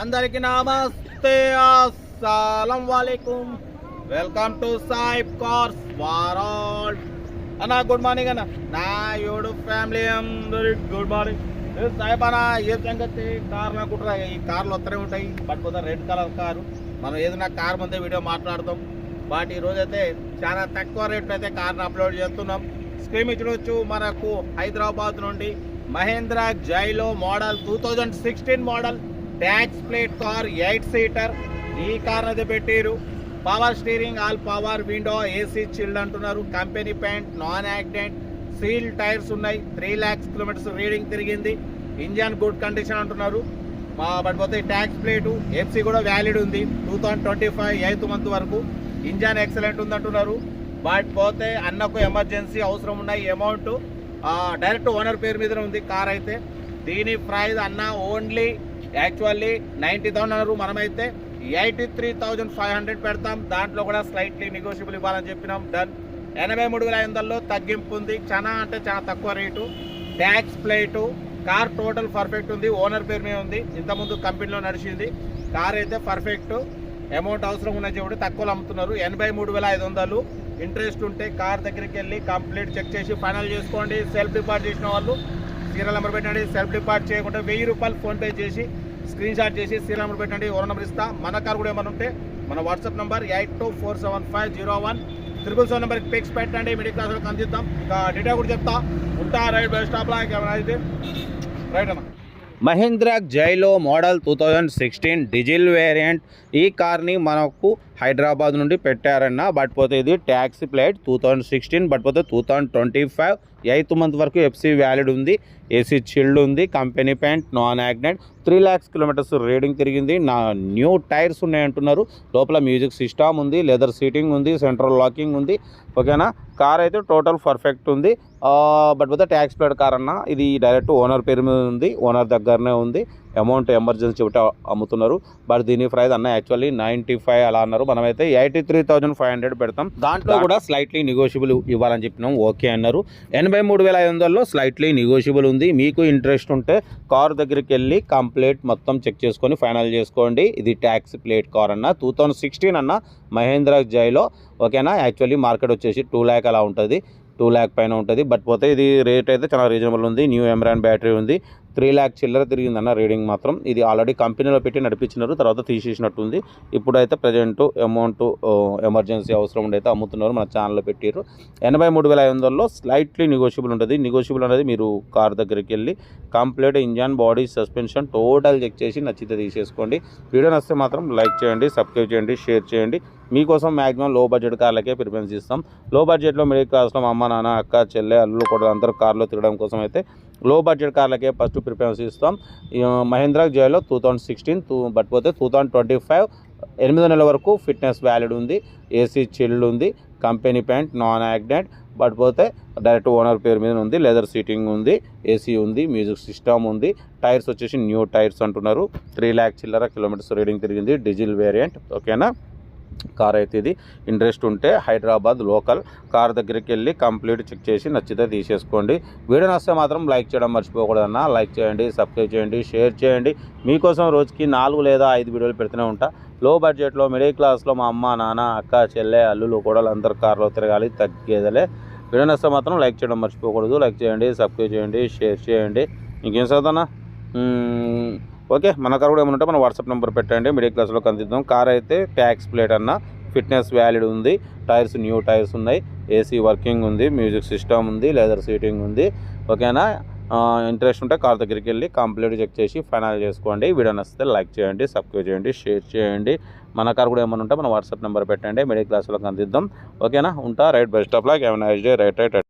అందరికి నమస్తే అస్సలం వాలేకుం welcome to Saib cars world. అన్న గుడ్ మార్నింగ్ అన్న. నా యోడు ఫ్యామిలీ అందరి గుడ్ మార్నింగ్ సాయిబ్ అన్న ఏ సంగతి? కార్లు అనుకుంటారా ఈ కార్లు వస్తూనే ఉంటాయి పట్టుకుతా రెడ్ కలర్ కారు. మనం ఏదైనా కార్ ముందే వీడియో మాట్లాడతాం బట్ ఈ అయితే చాలా తక్కువ రేట్లో అయితే కార్ని అప్లోడ్ చేస్తున్నాం. స్క్రీన్ మీద మనకు హైదరాబాద్ నుండి Mahindra Xylo model two thousand sixteen model tax plate car eight seater ఈ కార్ అది పెట్టారు power steering all power window AC chilled అంటున్నారు. Company paint non accident seal tyres ఉన్నాయి. త్రీ ల్యాక్స్ కిలోమీటర్స్ రీడింగ్ తిరిగింది. ఇంజన్ గుడ్ కండిషన్ అంటున్నారు. మా but పోతే tax plate FC కూడా వ్యాలిడ్ ఉంది. Two thousand twenty five eighth month వరకు ఇంజన్ ఎక్సలెంట్ ఉంది అంటున్నారు బట్ పోతే అన్నకు ఎమర్జెన్సీ అవసరం ఉన్నాయి అమౌంట్ డైరెక్ట్ ఓనర్ పేరు మీద ఉంది కార్ అయితే. దీని ప్రైస్ అన్న ఓన్లీ యాక్చువల్లీ నైంటీ థౌసండ్ అన్నారు మనమైతే eighty three thousand five hundred పెడతాం. దాంట్లో కూడా స్లైట్లీ నెగోషియబుల్ ఇవ్వాలని చెప్పినాం. డన్ ఎనభై మూడు వేల ఐదు వందల్లో తగ్గింపు ఉంది. చాలా అంటే చాలా తక్కువ rate. Tax plate car total perfect ఉంది. ఓనర్ పేరు మీద ఉంది. ఇంతకుముందు కంపెనీలో నడిచింది. కార్ అయితే పర్ఫెక్ట్ అమౌంట్ అవసరం ఉన్న చెప్పుడు తక్కువలో అమ్ముతున్నారు. ఎనభై మూడు వేల ఐదు వందలు. ఇంట్రెస్ట్ ఉంటే కార్ దగ్గరికి వెళ్ళి కంప్లీట్ చెక్ చేసి ఫైనల్ చేసుకోండి. సెల్ఫ్ డిపార్ట్ చేసిన వాళ్ళు సీరియల్ నెంబర్ పెట్టండి. సెల్ఫ్ డిపార్ట్ చేయకుండా వెయ్యి రూపాయలు ఫోన్పే చేసి స్క్రీన్ షాట్ చేసి సీరియల్ నెంబర్ పెట్టండి ఓనర్ నెంబర్ ఇస్తా. మన కార్ కూడా ఏమైనా ఉంటే మన WhatsApp number eight two four seven five zero one. Triple seven నెంబర్కి పిక్స్ పెట్టండి మిడిల్ క్లాస్ వాళ్ళకి అందిద్దాం. ఇంకా డీటెయిల్ కూడా చెప్తా. ఉంటా రైట్ బస్ స్టాప్లో ఇంకేమైనా అయితే. రైట్ అన్న. Mahindra Xylo model two thousand sixteen diesel variant ఈ కార్ని మనకు హైదరాబాద్ నుండి పెట్టారన్న బట్ పోతే ఇది taxi plate two thousand sixteen but పోతే two thousand twenty five. Eighth month వరకు ఎఫ్సీ వ్యాలిడ్ ఉంది. ఏసీ చిల్డ్ ఉంది. Company paint non accident three lakhs kilometres reading తిరిగింది. నా న్యూ టైర్స్ ఉన్నాయి అంటున్నారు. లోపల మ్యూజిక్ సిస్టమ్ ఉంది. లెదర్ సీటింగ్ ఉంది. సెంట్రల్ లాకింగ్ ఉంది. ఓకేనా కార్ అయితే టోటల్ పర్ఫెక్ట్ ఉంది. బట్ పోతే ట్యాక్స్ ప్లేట్ కార్ అన్న ఇది డైరెక్ట్ ఓనర్ పేరు మీద ఉంది. ఓనర్ దగ్గరనే ఉంది. అమౌంట్ ఎమర్జెన్సీ ఒకటి అమ్ముతున్నారు. బట్ దీని ప్రైస్ అన్న యాక్చువల్లీ నైంటీ ఫైవ్ అలా అన్నారు. మనమైతే eighty three thousand five hundred పెడతాం. దాంట్లో కూడా స్లైట్లీ నెగోషియబుల్ ఇవ్వాలని చెప్పినాం. ఓకే అన్నారు. ఎనభై మూడు వేల ఐదు వందల్లో స్లైట్లీ నెగోషియబుల్ ఉంది. మీకు ఇంట్రెస్ట్ ఉంటే కార్ దగ్గరికి వెళ్ళి కంప్లీట్ మొత్తం చెక్ చేసుకొని ఫైనల్ చేసుకోండి. ఇది ట్యాక్స్ ప్లేట్ కార్ అన్న. టూ థౌజండ్ సిక్స్టీన్ అన్న మహేంద్ర జైలో. ఓకేనా? యాక్చువల్లీ మార్కెట్ వచ్చేసి టూ ల్యాక్ అలా ఉంటుంది. టూ ల్యాక్ పైన ఉంటుంది. బట్ పోతే ఇది రేట్ అయితే చాలా రీజనబుల్ ఉంది. న్యూ ఎమరాన్ బ్యాటరీ ఉంది. త్రీ ల్యాక్ చిల్లర తిరిగిందన్న రీడింగ్ మాత్రం. ఇది ఆల్రెడీ కంపెనీలో పెట్టి నడిపించినారు. తర్వాత తీసేసినట్టుంది. ఇప్పుడైతే ప్రజెంట్ అమౌంట్ ఎమర్జెన్సీ అవసరం ఉండైతే అమ్ముతున్నారు. మన ఛానల్లో పెట్టారు ఎనభై మూడు వేల ఐదు వందలలో స్లైట్లీ నెగోషియబుల్ ఉంటుంది. నెగోషియబుల్ అనేది మీరు కార్ దగ్గరికి వెళ్ళి complete engine body suspension total check చేసి నచ్చితే తీసేసుకోండి. వీడియో నచ్చితే మాత్రం లైక్ చేయండి సబ్స్క్రైబ్ చేయండి షేర్ చేయండి. మీకోసం మ్యాక్సిమం లో బడ్జెట్ కార్లకే ప్రిఫరెన్స్ ఇస్తాం. లో బడ్జెట్లో మిడిల్ క్లాస్లో అమ్మ నాన్న అక్క చెల్లె అల్లు కూడా అందరూ కార్లో తిరగడం కోసం అయితే లో బడ్జెట్ కార్లకే ఫస్ట్ ప్రిఫరెన్స్ ఇస్తాం. Mahindra Xylo two thousand sixteen two but పోతే టూ థౌజండ్ ట్వంటీ ఫైవ్ ఎనిమిదో నెలల వరకు ఫిట్నెస్ వ్యాలిడ్ ఉంది. ఏసీ చిల్డ్ ఉంది. Company paint non accident but పోతే డైరెక్ట్ ఓనర్ పేరు మీద ఉంది. లెదర్ సీటింగ్ ఉంది. ఏసీ ఉంది. మ్యూజిక్ సిస్టమ్ ఉంది. టైర్స్ వచ్చేసి న్యూ టైర్స్ అంటున్నారు. త్రీ ల్యాక్ చిల్లర కిలోమీటర్స్ రీడింగ్ తిరిగింది. డీజిల్ వేరియంట్ ఓకేనా కార్ అయితే ఇది ఇంట్రెస్ట్ ఉంటే హైదరాబాద్ లోకల్ కార్ దగ్గరికి వెళ్ళి కంప్లీట్ చెక్ చేసి నచ్చితే తీసేసుకోండి. వీడియో నచ్చితే మాత్రం లైక్ చేయడం మర్చిపోకూడదన్న. లైక్ చేయండి సబ్స్క్రైబ్ చేయండి షేర్ చేయండి. మీకోసం రోజుకి నాలుగు లేదా ఐదు వీడియోలు పెడుతూనే ఉంటా. లో బడ్జెట్లో మిడిల్ క్లాస్లో మా అమ్మ నాన్న అక్క చెల్లె అల్లులు కూడా అందరు కార్లో తిరగాలి తగ్గేదలే. వీడియో నచ్చితే మాత్రం లైక్ చేయడం మర్చిపోకూడదు. లైక్ చేయండి సబ్స్క్రైబ్ చేయండి షేర్ చేయండి. ఇంకేం చదువుతానా ఓకే మన కార్ కూడా ఏమంటే ఉంటే మన వాట్సాప్ నెంబర్ పెట్టండి మిడిల్ క్లాస్లో కందిద్దాం. కార్ అయితే ట్యాక్స్ ప్లేట్ అన్న ఫిట్నెస్ వ్యాలిడ్ ఉంది టైర్స్ న్యూ టైర్స్ ఉన్నాయి ఏసీ వర్కింగ్ ఉంది మ్యూజిక్ సిస్టమ్ ఉంది లెదర్ సీటింగ్ ఉంది ఓకేనా? ఇంట్రెస్ట్ ఉంటే కార్ దగ్గరికి వెళ్ళి కంప్లీట్ చెక్ చేసి ఫైనల్ చేసుకోండి. వీడియో నచ్చితే లైక్ చేయండి సబ్స్క్రైబ్ చేయండి షేర్ చేయండి. మన కార్ కూడా ఏమైనా ఉంటే మన వాట్సాప్ నెంబర్ పెట్టండి మిడిల్ క్లాస్లో అందిద్దాం ఓకేనా? ఉంటా రైట్ బెస్ట్ ఆఫ్ లాక్ ఏమైనా డే రైట్ రైట్.